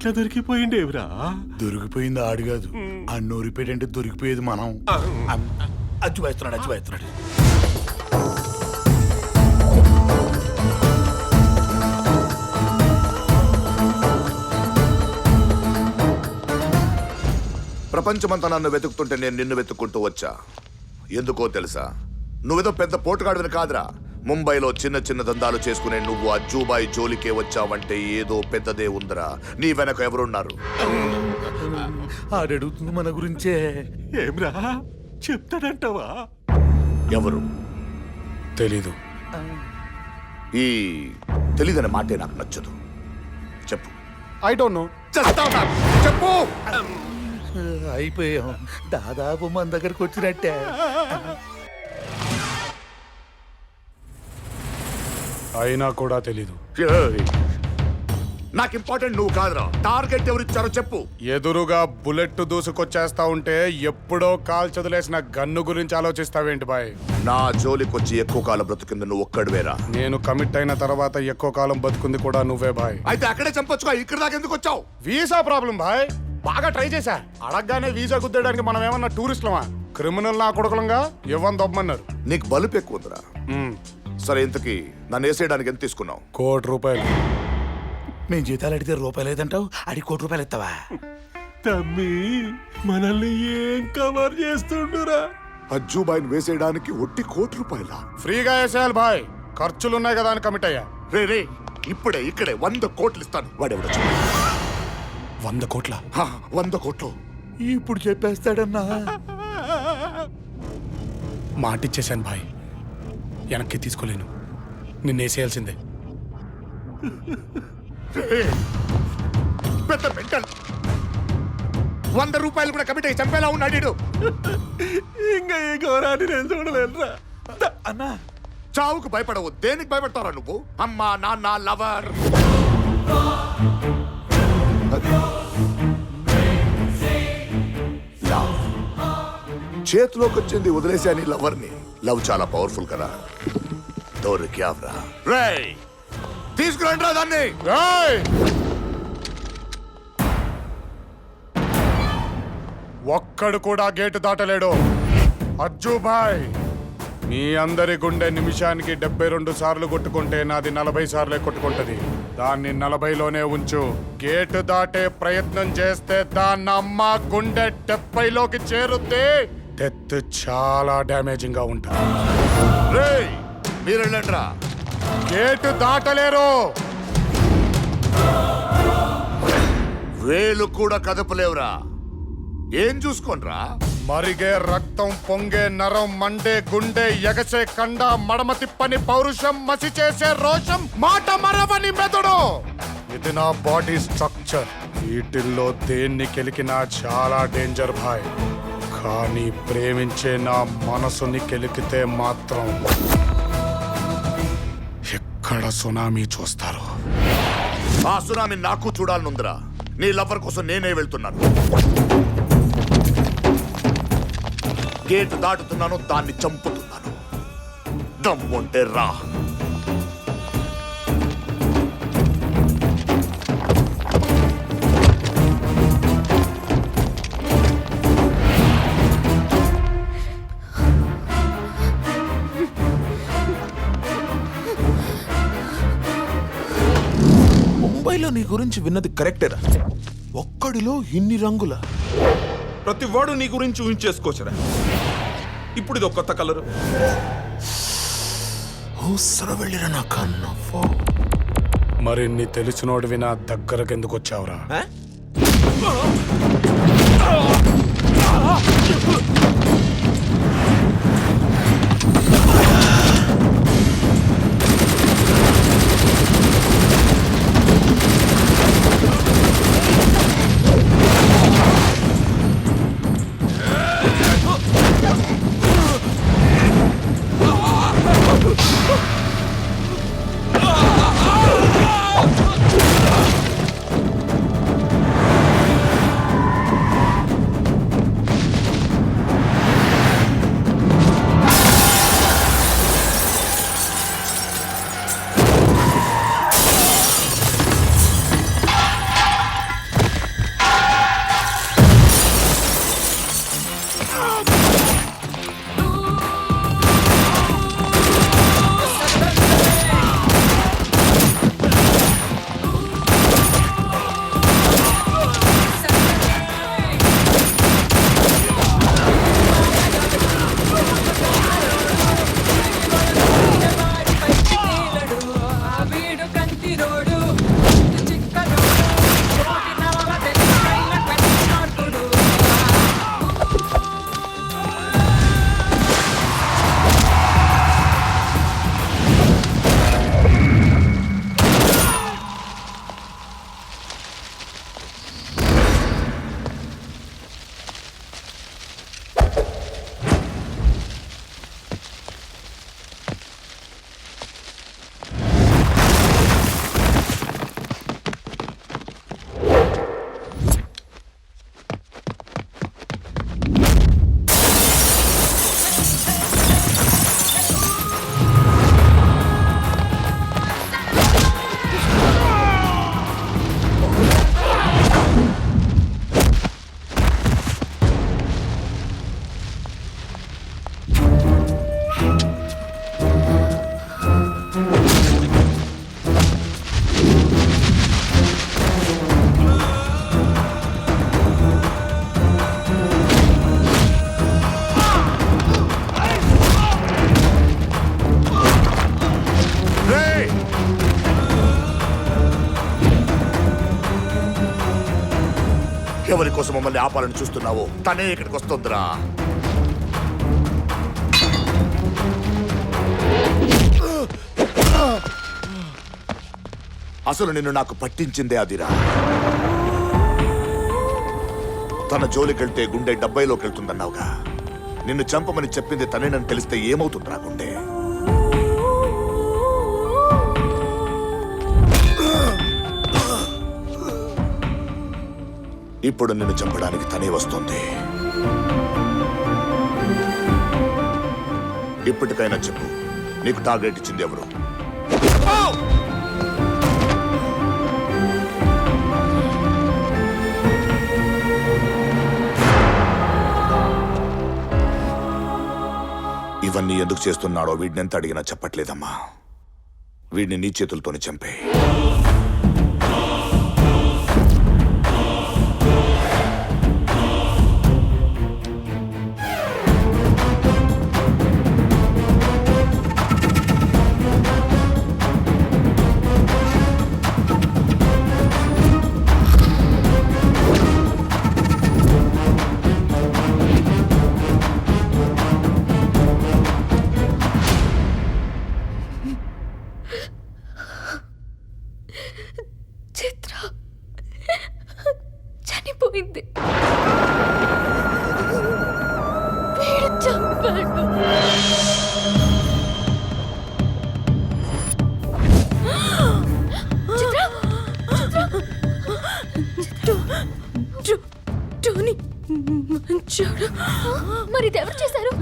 ఎట్లా దొరికిపోయిండేవిరా దొరికిపోయింది ఆడు కాదు. ఆ నోరిపేటంటే దొరికిపోయేది మనం. అచ్చు వేస్తున్నాడు అచ్చు వేస్తున్నాడు ప్రపంచమంతా నన్ను వెతుకుతుంటే నేను నిన్ను వెతుక్కుంటూ వచ్చా. ఎందుకో తెలుసా? నువ్వేదో పెద్ద పోటుగాడిని కాదురా. ముంబైలో చిన్న చిన్న దందాలు చేసుకునే నువ్వు అజ్జూబాయి జోలికే వచ్చావంటే ఏదో పెద్దదే ఉందిరా. నీ వెనక ఎవరున్నారు? ఆడు అడుగుతుంది మన గురించే. ఏమ్రా? చెప్తాడంటావా? ఎవరు? తెలీదు. ఈ తెలీదనే మాటే నాకు నచ్చదు. చెప్పు. ఐ డోంట్ నో చేస్తావా? చెప్పు. అయిపోయాం. దాదాపు మన దగ్గరకు వచ్చినట్టే. అయినా కూడా తెలీదు. నాకు ఇంపార్టెంట్ నువ్వు కాదురా. టార్గెట్ ఎవరిచ్చారో చెప్పు. ఎదురుగా బుల్లెట్ దూసుకొచ్చేస్తా ఉంటే ఎప్పుడో కాల్ చదిలేసిన గన్ను గురించి ఆలోచిస్తావేంటి బాయ్? నా జోలికొచ్చి ఎక్కువ కాలం బ్రతుకుంది నువ్వు ఒక్కడివేరా. నేను కమిట్ అయిన తర్వాత ఎక్కువ కాలం బతుకుంది కూడా నువ్వే బాయ్. అయితే అక్కడే చంపొచ్చుగా ఇక్కడ దాకా ఎందుకు వచ్చావు? Visa problem bye. బాగా ట్రై చేశా. అడగగానే వీసా గుద్దేయడానికి మనం ఏమన్నా టూరిస్టులమా? క్రిమినల్ నా కొడుకులంగా ఇవ్వని దొమ్మన్నారు నీకు బలుపు ఎక్కువ ఉందిరా. సరే ఇంతకి నన్ను వేసేయడానికి ఎంత తీసుకున్నావు? కోటి రూపాయలు. మేము జీతాలు అడిగితే రూపాయలు లేదంటావు? అడి కోటి రూపాయలు ఇస్తావా తమ్మి మనల్ని ఏం కవర్ చేస్తుండురా? అజ్జుబాయిని వేసేయడానికి ఒట్టి కోటి రూపాయల? ఫ్రీగా వేసేయాలి బాయ్. ఖర్చులున్నాయి కదా అని కమిట్ అయ్యా. రే రే ఇప్పుడే ఇక్కడే వంద కోట్లు ఇస్తాను. వాడెవడ వంద కోట్ల? వంద కోట్లు. ఇప్పుడు చెప్పేస్తాడన్నా? మాటిచ్చేశాను బాయ్. వెనక్కి తీసుకోలేను. నిన్ను వేసేయాల్సిందే. రే, పెద్ద మెంటల్. వంద రూపాయలు కూడా కమిటీ చంపేలా ఉన్నాడు. ఇంకా ఈ ఘోరాన్ని నేను చూడలేనురా. అన్నా. చావుకు భయపడవు. దేనికి భయపడతారా నువ్వు? అమ్మా నాన్న లవర్. లవ్. చేతిలోకి వచ్చింది వదిలేసా నీ లవర్ని. లవ్ చాలా పవర్ఫుల్ కదా. దొరికావ్రా రేయ్ తీసుకురండి రా దాన్ని ఒక్కడు కూడా గేటు దాటలేడు. అజ్జు బాయ్ మీ అందరి గుండె నిమిషానికి డెబ్బై రెండు సార్లు కొట్టుకుంటే నాది నలభై సార్లే కొట్టుకుంటది. దాన్ని నలభైలోనే ఉంచు. గేటు దాటే ప్రయత్నం చేస్తే దాన్ని అమ్మ గుండె డెబ్బైలోకి చేరుతే డెత్ చాలా డ్యామేజింగ్గా ఉంటుంది రేయ్. మీరు వెళ్ళండి రా గేటు దాటలేరు. వేలు కూడా కదపలేవురా. ఏం చూసుకోండిరా మరిగే రక్తం పొంగే నరం మండే గుండె ఎగసే కండ మడమ తిప్పని పౌరుషం మసి చేసే రోషం మాట మరవని మెదడు. ఇది నా బాడీ స్ట్రక్చర్. వీటిల్లో దేన్ని కెలికినా చాలా డేంజర్ భాయ్. కానీ ప్రేమించే నా మనసుని కెలికితే మాత్రం ఎక్కడ సునామీ చూస్తారు? ఆ సునామీ నాకు చూడాలనుందిరా. నీ లవర్ కోసం నేనే వెళ్తున్నాను. గేటు దాటుతున్నాను దాన్ని చంపుతున్నాను. దమ్ముంటే రా. సిటీలో నీ గురించి విన్నది కరెక్టేరా ఒక్కడిలో ఇన్ని రంగుల. ప్రతి వాడు నీ గురించి ఊహించేసుకోవచ్చురా. ఇప్పుడు ఇది ఒక కొత్త కలరు వెళ్ళిరా నా కన్నవ్వో. మరిన్ని తెలిసినోడు వినా దగ్గరకు ఎందుకు వచ్చావురా? ఎవరి కోసం మమ్మల్ని ఆపాలని చూస్తున్నావో. తనే ఇక్కడికి వస్తుందిరా. అసలు నిన్ను నాకు పట్టించిందే అదిరా. తన జోలికెళ్తే గుండె డెబ్బైలోకి వెళ్తుందన్నావుగా నిన్ను చంపమని చెప్పింది తనేనని తెలిస్తే ఏమవుతుందిరా గుండె? ఇప్పుడు నిన్ను చంపడానికి తనే వస్తుంది. ఇప్పటికైనా చెప్పు నీకు టార్గెట్ ఇచ్చింది ఎవరు? ఇవన్నీ ఎందుకు చేస్తున్నాడో వీడినెంత ఎంత అడిగినా చెప్పట్లేదమ్మా. వీడిని నీ చేతులతోనే చంపే. వీడు చంపాడు. టోనీ మంచోడు. మరి ఎవరు చేశారు?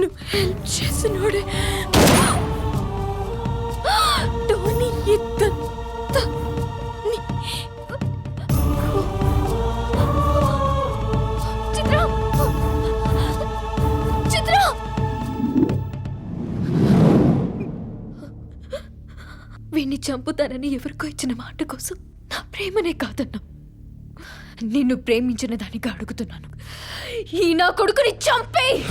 నువ్వు హెల్ప్ చేసినోడే. టోనీ ఇద్దంతా చంపుతానని ఎవరికో ఇచ్చిన మాట కోసం నా ప్రేమనే కాదన్నా. నిన్ను ప్రేమించిన దానికి అడుగుతున్నాను. ఈ నా కొడుకుని చంపే